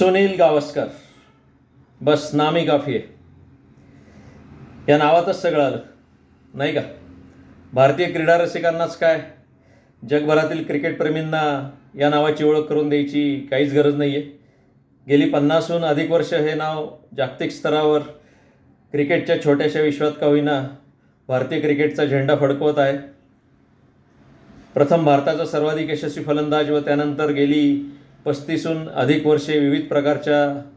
सुनील गावस्कर. बस नामी काफी आहे. या नावातच सगळं आलं. नाही का? भारतीय क्रीडा रसिकांनाच काय? जगभरातील क्रिकेटप्रेमींना या नावाची ओळख करून द्यायची काहीच गरज नाही आहे गेली पन्नासहून अधिक वर्ष हे नाव जागतिक स्तरावर क्रिकेटच्या छोट्याशा विश्वात का होईना भारतीय क्रिकेटचा झेंडा फडकवत आहे. प्रथम भारताचा सर्वाधिक यशस्वी फलंदाज व त्यानंतर गेली पस्तीसहून अधिक वर्षे विविध प्रकारच्या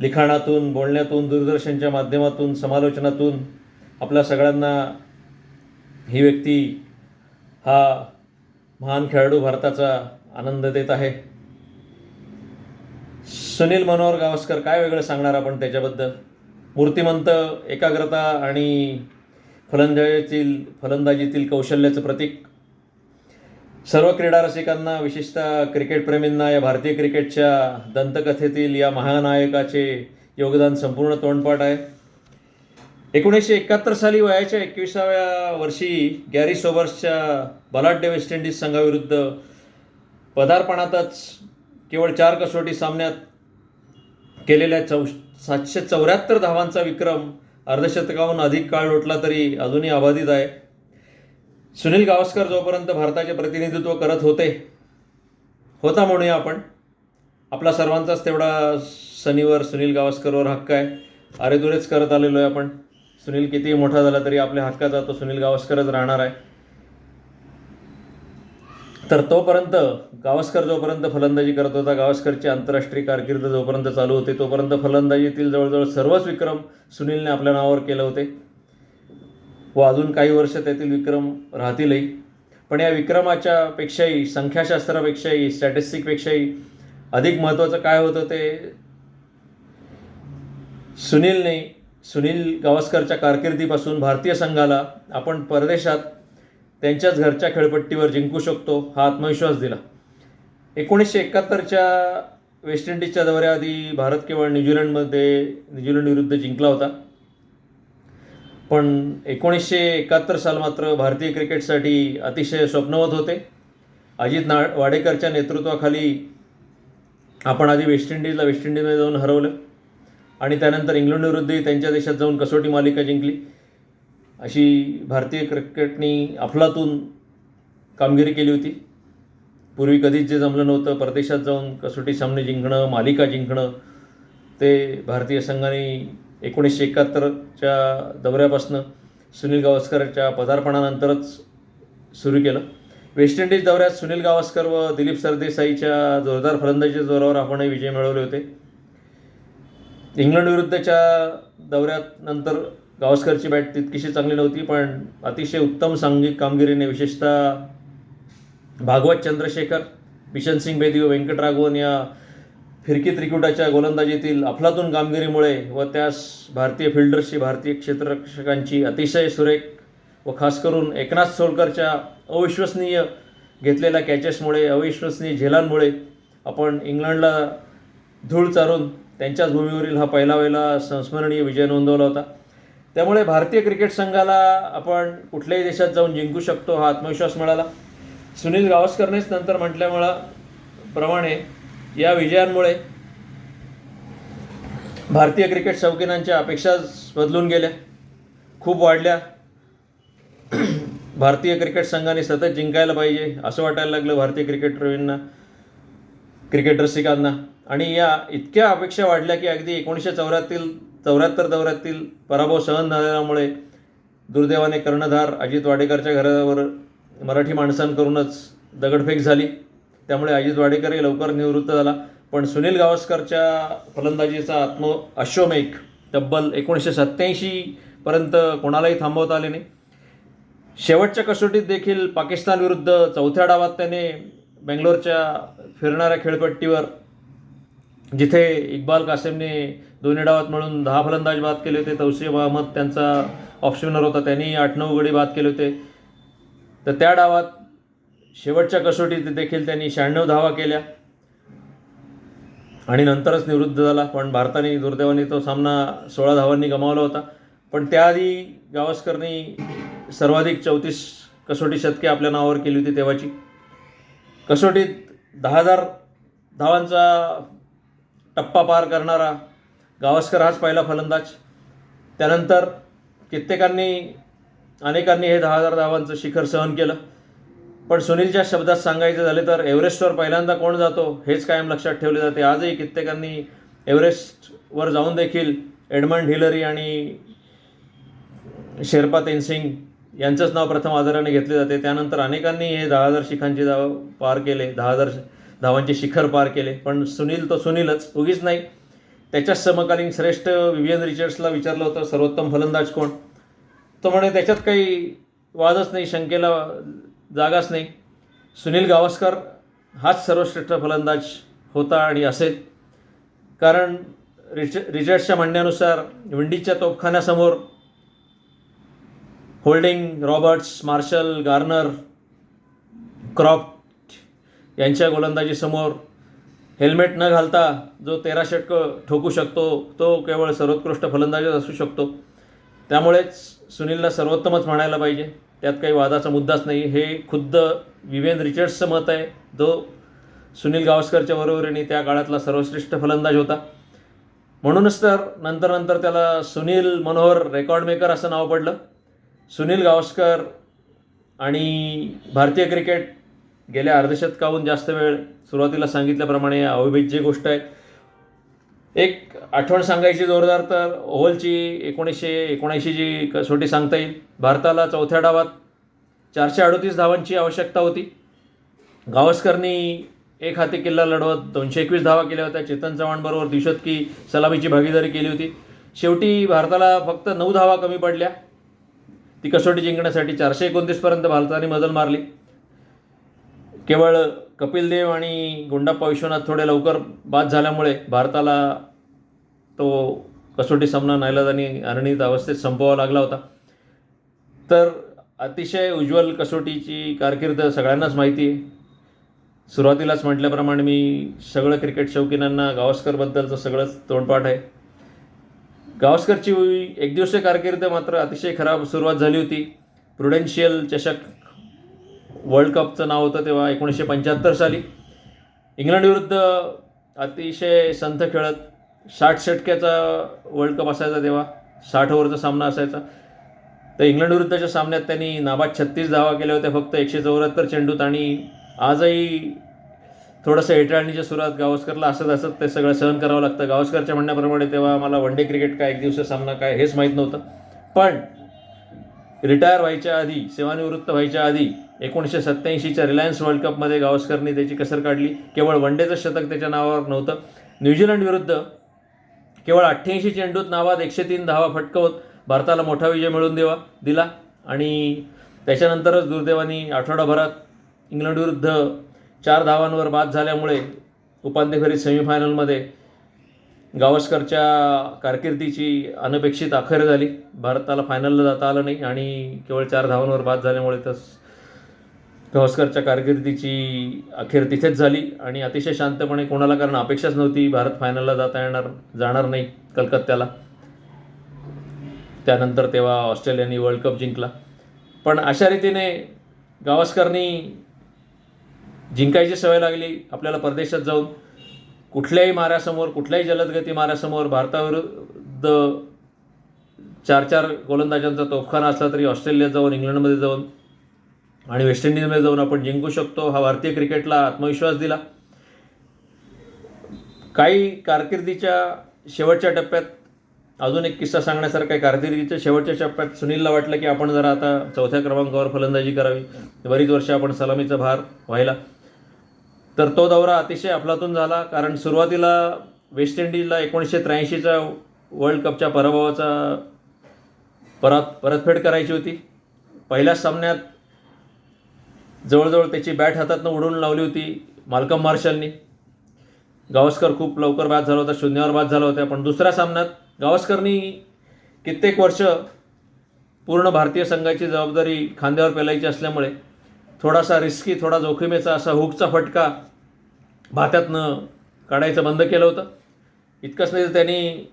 लिखाणातून बोलण्यातून दूरदर्शनच्या माध्यमातून समालोचनातून आपल्या सगळ्यांना ही व्यक्ती हा महान खेळाडू भारताचा आनंद देत आहे. सुनील मनोहर गावस्कर काय वेगळं सांगणार आपण त्याच्याबद्दल? मूर्तिमंत एकाग्रता आणि फलंदाजीतील फलंदाजीतील कौशल्याचं प्रतीक सर्व क्रीडा रसिकांना विशेषतः क्रिकेटप्रेमींना या भारतीय क्रिकेटच्या दंतकथेतील या महानायकाचे योगदान संपूर्ण तोंडपाठ आहे. एकोणीसशे एकाहत्तर साली वयाच्या एकविसाव्या वर्षी गॅरी सोबर्सच्या बलाढ्य वेस्ट इंडिज संघाविरुद्ध पदार्पणातच केवळ चार कसोटी सामन्यात केलेल्या चौ सातशे चौऱ्याहत्तर धावांचा विक्रम अर्धशतकाहून अधिक काळ लोटला तरी अजूनही अबाधित आहे. सुनील गावस्कर जोपर्यंत भारताचे प्रतिनिधित्व करत होते होता म्हणूया आपण. आपला सर्वांचाच तेवढा सनीवर सुनील गावस्करवर हक्क आहे. अरेदुरेच करत आलेलो आहे आपण. सुनील कितीही मोठा झाला तरी आपल्या हक्काचा तो सुनील गावस्करच राहणार आहे. तर तोपर्यंत गावस्कर जोपर्यंत फलंदाजी करत होता गावस्करची आंतरराष्ट्रीय कारकीर्द जोपर्यंत चालू होते तोपर्यंत फलंदाजीतील जवळजवळ सर्वच विक्रम सुनीलने आपल्या नावावर केले होते. व अजून काही वर्ष त्यातील विक्रम राहतीलही. पण या विक्रमाच्या पेक्षाही संख्याशास्त्रापेक्षाही स्टॅटिस्टिकपेक्षाही अधिक महत्त्वाचं काय होतं ते सुनीलने सुनील गावस्करच्या कारकिर्दीपासून भारतीय संघाला आपण परदेशात त्यांच्याच घरच्या खेळपट्टीवर जिंकू शकतो हा आत्मविश्वास दिला. एकोणीसशे एकाहत्तरच्या वेस्ट इंडिजच्या दौऱ्याआधी भारत केवळ न्यूझीलंडमध्ये न्यूझीलंड विरुद्ध जिंकला होता. पण एकोणीसशे एकाहत्तर साल मात्र भारतीय क्रिकेटसाठी अतिशय स्वप्नवत होते. अजित ना वाडेकरच्या नेतृत्वाखाली आपण आधी वेस्ट इंडिजला वेस्ट इंडिजमध्ये जाऊन हरवलं आणि त्यानंतर इंग्लंडविरुद्धही त्यांच्या देशात जाऊन कसोटी मालिका जिंकली. अशी भारतीय क्रिकेटनी अफलातून कामगिरी केली होती. पूर्वी कधीच जे जमलं नव्हतं परदेशात जाऊन कसोटी सामने जिंकणं मालिका जिंकणं ते भारतीय संघाने एकोणीसशे एकाहत्तरच्या दौऱ्यापासून सुनील गावस्करच्या पदार्पणानंतरच सुरू केलं. वेस्ट इंडिज दौऱ्यात सुनील गावस्कर व दिलीप सरदेसाईच्या जोरदार फलंदाजीच्या जोरावर आपणही विजय मिळवले होते. इंग्लंड विरुद्धच्या दौऱ्यात नंतर गावस्करची बॅट तितकीशी चांगली नव्हती पण अतिशय उत्तम सांघिक कामगिरीने विशेषतः भागवत चंद्रशेखर बिशन सिंग बेदी व व्यंकटराघवन या फिरकी त्रिकुटाच्या गोलंदाजीतील अफलातून कामगिरीमुळे व त्यास भारतीय फिल्डर्सची भारतीय क्षेत्ररक्षकांची अतिशय सुरेख व खास करून एकनाथ सोलकरच्या अविश्वसनीय घेतलेल्या कॅचेसमुळे अविश्वसनीय झेलांमुळे आपण इंग्लंडला धूळ चारून त्यांच्याच भूमीवरील हा पहिला वेळेला संस्मरणीय विजय नोंदवला होता. त्यामुळे भारतीय क्रिकेट संघाला आपण कुठल्याही देशात जाऊन जिंकू शकतो हा आत्मविश्वास मिळाला. सुनील गावस्करनेच नंतर म्हटल्यामुळं प्रमाणे या विजयांमुळे भारतीय क्रिकेट शौकीनांच्या अपेक्षाच बदलून गेल्या. खूप वाढल्या. भारतीय क्रिकेट संघाने सतत जिंकायला पाहिजे असं वाटायला लागलं भारतीय क्रिकेटप्रेमींना क्रिकेट रसिकांना आणि या इतक्या अपेक्षा वाढल्या की अगदी एकोणीसशे चौऱ्यातील चौऱ्याहत्तर दौऱ्यातील पराभव सहन झाल्यामुळे दुर्दैवाने कर्णधार अजित वाडेकरच्या घरावर मराठी माणसांकडूनच दगडफेक झाली. त्यामुळे अजित वाडेकरही लवकर निवृत्त झाला. पण सुनील गावस्करच्या फलंदाजीचा आत्म अश्वमेघ तब्बल एकोणीसशे सत्त्याऐंशीपर्यंत कोणालाही थांबवता आले नाही. शेवटच्या कसोटीत देखील पाकिस्तान विरुद्ध चौथ्या डावात त्याने बेंगलोरच्या फिरणाऱ्या खेळपट्टीवर जिथे इक्बाल कासिमने दोन्ही डावात मिळून दहा फलंदाज बाद केले होते. तौसिफ अहमद त्यांचा ऑप्शनर होता त्यांनी आठ नऊ गडी बाद केले होते. तर त्या डावात शेवटच्या कसोटीत देखील त्यांनी शहाण्णव धावा केल्या. आणि नंतरच निवृत्त झाला. पण भारताने दुर्दैवाने तो सामना सोळा धावांनी गमावला होता. पण त्याआधी गावस्करनी सर्वाधिक चौतीस कसोटी शतके आपल्या नावावर केली होती तेव्हाची. कसोटीत दहा हजार धावांचा टप्पा पार करणारा गावस्कर हाच पहिला फलंदाज. त्यानंतर कित्येकांनी अनेकांनी हे दहा हजार धावांचं शिखर सहन केलं. पण सुनीलच्या शब्दात सांगायचं झाले तर एव्हरेस्टवर पहिल्यांदा कोण जातो हेच कायम लक्षात ठेवले जाते. आजही कित्येकांनी एव्हरेस्टवर जाऊन देखील एडमंड हिलरी आणि शेर्पा तेनसिंग यांचंच नाव प्रथम आदराने घेतले जाते. त्यानंतर अनेकांनी हे दहा हजार शिखांचे धाव पार केले दहा हजार धावांचे शिखर पार केले. पण सुनील तो सुनीलच उगीच नाही. त्याच्याच समकालीन श्रेष्ठ विवियन रिचर्ड्सला विचारलं होतं सर्वोत्तम फलंदाज कोण? तो म्हणे त्याच्यात काही वादच नाही शंकेला जागाच नाही. सुनील गावस्कर हाच सर्वश्रेष्ठ फलंदाज होता आणि असेल. कारण रिच रिचर्ड्सच्या म्हणण्यानुसार विंडीजच्या तोपखान्यासमोर Holding Roberts Marshall Garner Croft यांच्या गोलंदाजीसमोर हेल्मेट न घालता जो तेरा षटकं ठोकू शकतो तो केवळ सर्वोत्कृष्ट फलंदाजच असू शकतो. त्यामुळेच सुनीलला सर्वोत्तमच म्हणायला पाहिजे. त्यात काही वादाचा मुद्दाच नाही. हे खुद्द विवेन रिचर्ड्सचं मत आहे. जो सुनील गावस्करच्या बरोबरीने त्या काळातला सर्वश्रेष्ठ फलंदाज होता. म्हणूनच तर नंतर नंतर त्याला सुनील मनोहर रेकॉर्ड मेकर असं नाव पडलं. सुनील गावस्कर आणि भारतीय क्रिकेट गेल्या अर्धशतकाहून जास्त वेळ सुरुवातीला सांगितल्याप्रमाणे अविभेज्य गोष्ट आहे. एक आठवण सांगायची जोरदार तर ओव्हलची एकोणीसशे एकोणऐंशी जी कसोटी सांगता येईल भारताला चौथ्या डावात चारशे अडोतीस धावांची आवश्यकता होती. गावस्करनी एक हाती किल्ला लढवत दोनशे एकवीस धावा केल्या होत्या. चेतन चव्हाणबरोबर द्विशतकी सलामीची भागीदारी केली होती. शेवटी भारताला फक्त नऊ धावा कमी पडल्या. ती कसोटी जिंकण्यासाठी चारशे एकोणतीसपर्यंत भारताने मजल मारली. केवळ कपिल देव आणि गुंडाप्पा विश्वनाथ थोडे लवकर बाद झाल्यामुळे भारताला तो कसोटी सामना नाईलाजानी अनिर्णित अवस्थेत संपवावा लागला होता. तर अतिशय उज्ज्वल कसोटीची कारकीर्द सगळ्यांनाच माहिती आहे. सुरुवातीलाच म्हटल्याप्रमाणे मी सगळं क्रिकेट शौकीनांना गावस्करबद्दलचं सगळंच तोंडपाठ आहे. गावस्करची एकदिवसीय कारकीर्द मात्र अतिशय खराब सुरुवात झाली होती. प्रुडेन्शियल चषक वर्ल्ड कपचं नाव होतं तेव्हा एकोणीसशे पंच्याहत्तर साली. इंग्लंड विरुद्ध अतिशय संथ खेळत साठ षटक्याचा वर्ल्ड कप असायचा तेव्हा. साठ ओव्हरचा सामना असायचा. तर इंग्लंड विरुद्धच्या सामन्यात त्यांनी नाबाद छत्तीस धावा केल्या होत्या. फक्त एकशे चौऱ्याहत्तर चेंडूत आणि आजही थोडंसं हेटाळणीच्या सुरुवात गावस्करला असत असत ते सगळं सहन करावं लागतं. गावस्करच्या म्हणण्याप्रमाणे तेव्हा मला वन डे क्रिकेट काय एक दिवस सामना काय हेच माहीत नव्हतं. पण रिटायर व्हायच्या आधी सेवानिवृत्त व्हायच्या आधी एकोणीसशे सत्त्याऐंशीच्या रिलायन्स वर्ल्ड कपमध्ये गावस्करने त्याची कसर काढली. केवळ वन डेचं शतक त्याच्या नावावर नव्हतं. न्यूझीलंड विरुद्ध केवळ अठ्ठ्याऐंशी चेंडूत नावात एकशे तीन धावा फटकवत भारताला मोठा विजय मिळवून देवा दिला. आणि त्याच्यानंतरच दुर्दैवानी आठवडाभरात इंग्लंड विरुद्ध चार धावांवर बाद झाल्यामुळे उपांत्य फेरीत सेमीफायनलमध्ये गावस्करच्या कारकिर्दीची अनपेक्षित अखेर झाली. भारताला फायनलला जाता आलं नाही आणि केवळ चार धावांवर बाद झाल्यामुळे तर गावस्करच्या कारकिर्दीची अखेर तिथेच झाली आणि अतिशय शांतपणे कोणाला कारण अपेक्षाच नव्हती. भारत फायनलला जाता येणार जाणार नाही कलकत्त्याला. त्यानंतर तेव्हा ऑस्ट्रेलियाने वर्ल्ड कप जिंकला. पण अशा रीतीने गावस्करनी जिंकायची सवय लागली. आपल्याला परदेशात जाऊन कुठल्याही माऱ्यासमोर कुठल्याही जलदगती माऱ्यासमोर भारताविरुद्ध चार चार गोलंदाजांचा तोफखाना असला तरी ऑस्ट्रेलियात जाऊन इंग्लंडमध्ये जाऊन आणि वेस्ट इंडिजमध्ये जाऊन आपण जिंकू शकतो. हा भारतीय क्रिकेटला आत्मविश्वास दिला. काही कारकिर्दीच्या शेवटच्या टप्प्यात अजून एक किस्सा सांगण्यासारखा आहे. कारकिर्दीच्या शेवटच्या टप्प्यात सुनीलला वाटलं की आपण जरा आता चौथ्या क्रमांकावर फलंदाजी करावी. बरीच वर्ष आपण सलामीचा भार व्हायला. तर तो दौरा अतिशय अफलातून झाला. कारण सुरुवातीला वेस्ट इंडिजला एकोणीसशे त्र्याऐंशीच्या वर्ल्ड कपच्या पराभवाचा परत परतफेड करायची होती. पहिल्याच सामन्यात जवळजवळ त्याची बॅट हातातनं उडवून लावली होती माल्कम मार्शलनी. गावस्कर खूप लवकर बाद झाला होता शून्यावर बाद झाला होता पण दुसऱ्या सामन्यात गावस्करनी कित्येक वर्ष पूर्ण भारतीय संघाची जबाबदारी खांद्यावर पेलायची असल्यामुळे थोडासा रिस्की थोडा जोखीमेचा असा हुकचा फटका भात्यातनं काढायचं बंद केलं होतं. इतकंच नाही तर त्यांनी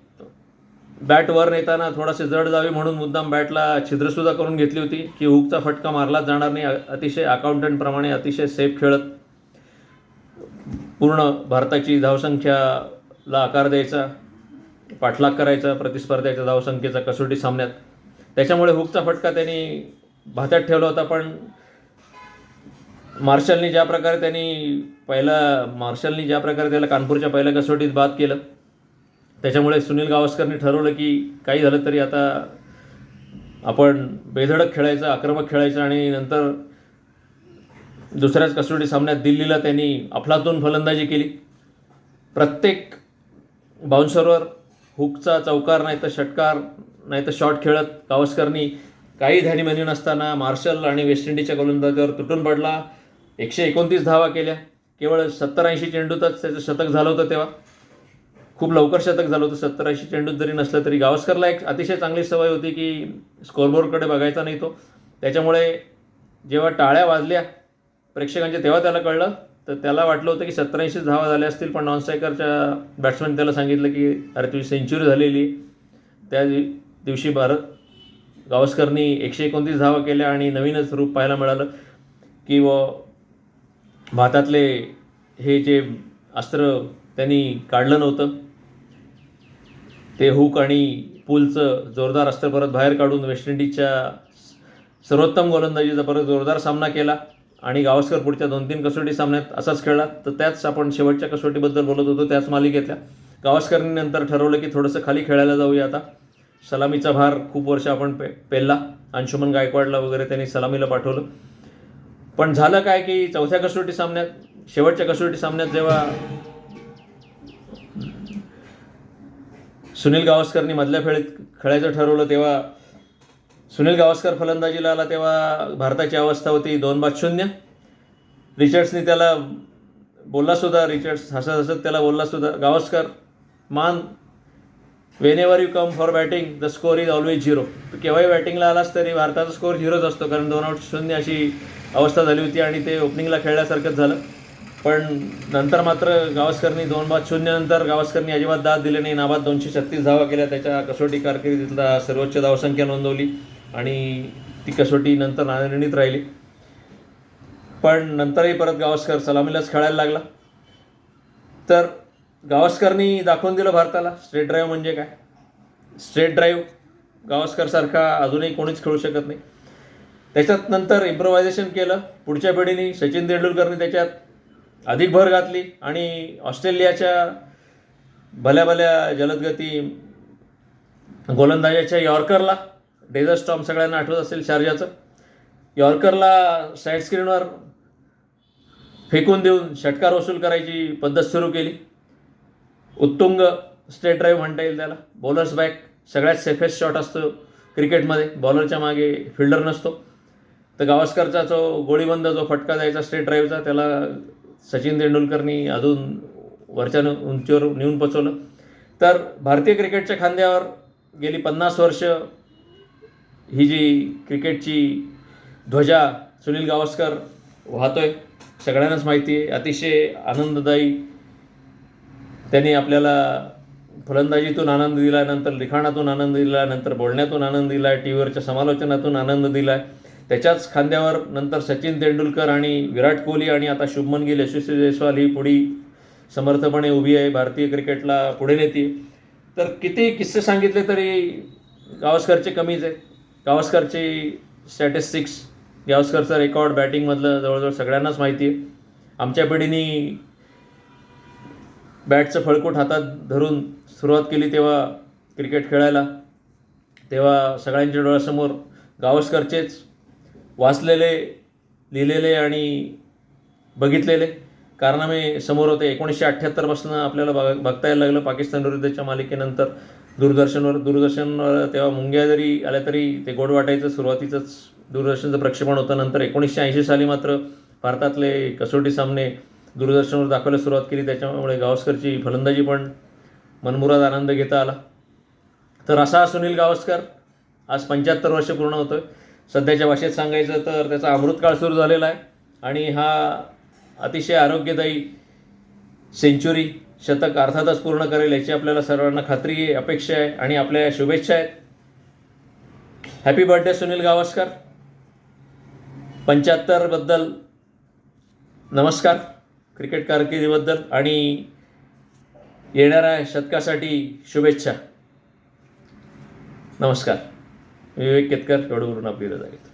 बॅट वर नेताना थोडासे जड जावे म्हणून मुद्दाम बॅटला छिद्रसुद्धा करून घेतली होती की हुकचा फटका मारलाच जाणार नाही. अतिशय अकाउंटंटप्रमाणे अतिशय सेफ खेळत पूर्ण भारताची धावसंख्याला आकार द्यायचा पाठलाग करायचा प्रतिस्पर्ध्याच्या धावसंख्येचा कसोटी सामन्यात. त्याच्यामुळे हुकचा फटका त्यांनी भात्यात ठेवला होता पण मार्शलनी ज्या प्रकारे त्यांनी पहिला मार्शलनी ज्या प्रकारे त्याला कानपूरच्या पहिल्या कसोटीत बाद केलं त्याच्यामुळे सुनील गावस्करनी ठरवलं की काही झालं तरी आता आपण बेधडक खेळायचं आक्रमक खेळायचं आणि नंतर दुसऱ्याच कसोटी सामन्यात दिल्लीला त्यांनी अफलातून फलंदाजी केली. प्रत्येक बाउन्सरवर हुकचा चौकार नाही तर षटकार नाही तर शॉट खेळत गावस्करनी काही ध्यानीमनी नसताना मार्शल आणि वेस्ट इंडिजच्या गोलंदाजावर तुटून पडला. एकशे एकोणतीस धावा केल्या. केवळ सत्तर ऐंशी चेंडूतच त्याचं शतक झालं होतं तेव्हा. खूप लवकर शतक झालं होतं. सत्तर ऐंशी चेंडूत जरी नसलं तरी गावस्करला एक अतिशय चांगली सवय होती की स्कोरबोर्डकडे बघायचा नाही तो. त्याच्यामुळे जेव्हा टाळ्या वाजल्या प्रेक्षकांच्या तेव्हा त्याला कळलं. तर त्याला वाटलं होतं की सत्तर धावा झाल्या असतील पण नॉन स्ट्रायकरच्या बॅट्समॅन त्याला सांगितलं की अरे तुझी सेंच्युरी झालेली. त्या दिवशी भारत गावस्करनी एकशे एकोणतीस धावा केल्या आणि नवीनच रूप पाहायला मिळालं की व भारतातले हे जे अस्त्र त्यांनी काढलं नव्हतं. ते हुक आणि पूलचं जोरदार अस्त्र परत बाहेर काढून वेस्ट इंडिजच्या सर्वोत्तम गोलंदाजीचा परत जोरदार सामना केला आणि गावस्कर पुढच्या दोन तीन कसोटी सामन्यात असाच खेळला. तर त्याच आपण शेवटच्या कसोटीबद्दल बोलत होतो त्याच मालिकेतल्या. गावस्करनी नंतर ठरवलं की थोडंसं खाली खेळायला जाऊया आता. सलामीचा भार खूप वर्ष आपण पे पेलला. अंशुमन गायकवाडला वगैरे त्यांनी सलामीला पाठवलं. पण झालं काय की चौथ्या कसोटी सामन्यात शेवटच्या कसोटी सामन्यात जेव्हा सुनील गावस्करनी मधल्या फेळीत खेळायचं ठरवलं तेव्हा सुनील गावस्कर फलंदाजीला आला तेव्हा भारताची अवस्था होती दोन बाद शून्य. रिचर्ड्सनी त्याला बोलला सुद्धा रिचर्ड्स हसत हसत त्याला बोलला सुद्धा Gavaskar man whenever you come for batting the score is always zero तू केव्हाही बॅटिंगला आलास तरी भारताचा स्कोर झिरोच असतो कारण दोन आउट शून्य अशी अवस्था झाली होती आणि ते ओपनिंगला खेळल्यासारखंच झालं. पण नंतर मात्र गावस्करनी दोन बाद शून्यनंतर गावस्करनी अजिबात दाद दिले नाही. नाबाद दोनशे छत्तीस धावा केल्या. त्याच्या कसोटी कारकिर्दीतला सर्वोच्च धावसंख्या नोंदवली आणि ती कसोटी नंतर नाणेनिर्णित राहिली. पण नंतरही परत गावस्कर सलामीलाच खेळायला लागला. तर गावस्करनी दाखवून दिलं भारताला. स्ट्रेट ड्राईव्ह म्हणजे काय? स्ट्रेट ड्राईव्ह गावस्करसारखा अजूनही कोणीच खेळू शकत नाही. त्याच्यात नंतर इम्प्रोव्हायझेशन केलं. पुढच्या पिढीने सचिन तेंडुलकरने त्याच्यात अधिक भर घातली आणि ऑस्ट्रेलियाच्या भल्या भल्या जलदगती गोलंदाजाच्या यॉर्करला डेझर स्टॉम सगळ्यांना आठवत असेल शार्जाचं. यॉर्करला साईड स्क्रीनवर फेकून देऊन षटकार वसूल करायची पद्धत सुरू केली. उत्तुंग स्ट्रेट ड्राईव्ह म्हणता येईल त्याला. बॉलर्स बॅक सगळ्यात सेफेस्ट शॉट असतो क्रिकेटमध्ये. बॉलरच्या मागे फिल्डर नसतो. तर गावस्करचा जो गोळीबंद जो फटका द्यायचा स्ट्रेट ड्राईव्हचा त्याला सचिन तेंडुलकरनी अजून वरच्या उंचीवर नेऊन पोचवलं. तर भारतीय क्रिकेटच्या खांद्यावर गेली पन्नास वर्ष ही जी क्रिकेटची ध्वजा सुनील गावस्कर वाहतोय सगळ्यांनाच माहिती आहे. अतिशय आनंददायी त्यांनी आपल्याला फलंदाजीतून आनंद दिला नंतर लिखाणातून आनंद दिला नंतर बोलण्यातून आनंद दिला टी व्हीवरच्या समालोचनातून आनंद दिला त्याच्याच खांद्यावर नंतर सचिन तेंडुलकर आणि विराट कोहली आणि आता शुभमन गिल यशस्वी जयस्वाल ही पुढी समर्थपणे उभी आहे भारतीय क्रिकेटला पुढे नेते तर किती किस्से सांगितले तरी गावस्करचे कमीच आहे. गावस्करचे स्टॅटिस्टिक्स गावस्करचा रेकॉर्ड बॅटिंगमधलं जवळजवळ सगळ्यांनाच माहिती आहे. आमच्या पिढीने बॅटचं फळकूट हातात धरून सुरुवात केली तेव्हा क्रिकेट खेळायला. तेव्हा सगळ्यांच्या डोळ्यासमोर गावस्करचेच वाचलेले लिहिलेले आणि बघितलेले. कारनामे समोर होते. एकोणीसशे अठ्ठ्याहत्तरपासून आपल्याला बघ बघता यायला लागलं. पाकिस्तान विरुद्धच्या मालिकेनंतर दूरदर्शनवर दूरदर्शनवर तेव्हा मुंग्या जरी आल्या तरी ते गोड वाटायचं. सुरुवातीचंच दूरदर्शनचं प्रक्षेपण होतं. नंतर एकोणीसशे ऐंशी साली मात्र भारतातले कसोटी सामने दूरदर्शनवर दाखवायला सुरुवात केली. त्याच्यामुळे गावस्करची फलंदाजी पण मनमुराद आनंद घेता आला. तर असा सुनील गावस्कर आज पंच्याहत्तर वर्ष पूर्ण होतोय. सध्याच्या भाषेत सांगायचं तर त्याचा अमृतकाळ सुरू झालेला आहे. आणि हा अतिशय आरोग्यदायी सेंचुरी शतक अर्थातच पूर्ण करेल याची आपल्याला सर्वांना खात्री आहे अपेक्षा आहे आणि आपल्या शुभेच्छा आहेत. Happy birthday Sunil Gavaskar. पंच्याहत्तरबद्दल नमस्कार क्रिकेट कारकिर्दीबद्दल आणि येणाऱ्या शतकासाठी शुभेच्छा. नमस्कार. विवेक केतकर एवढं करून आपली रजा घेतो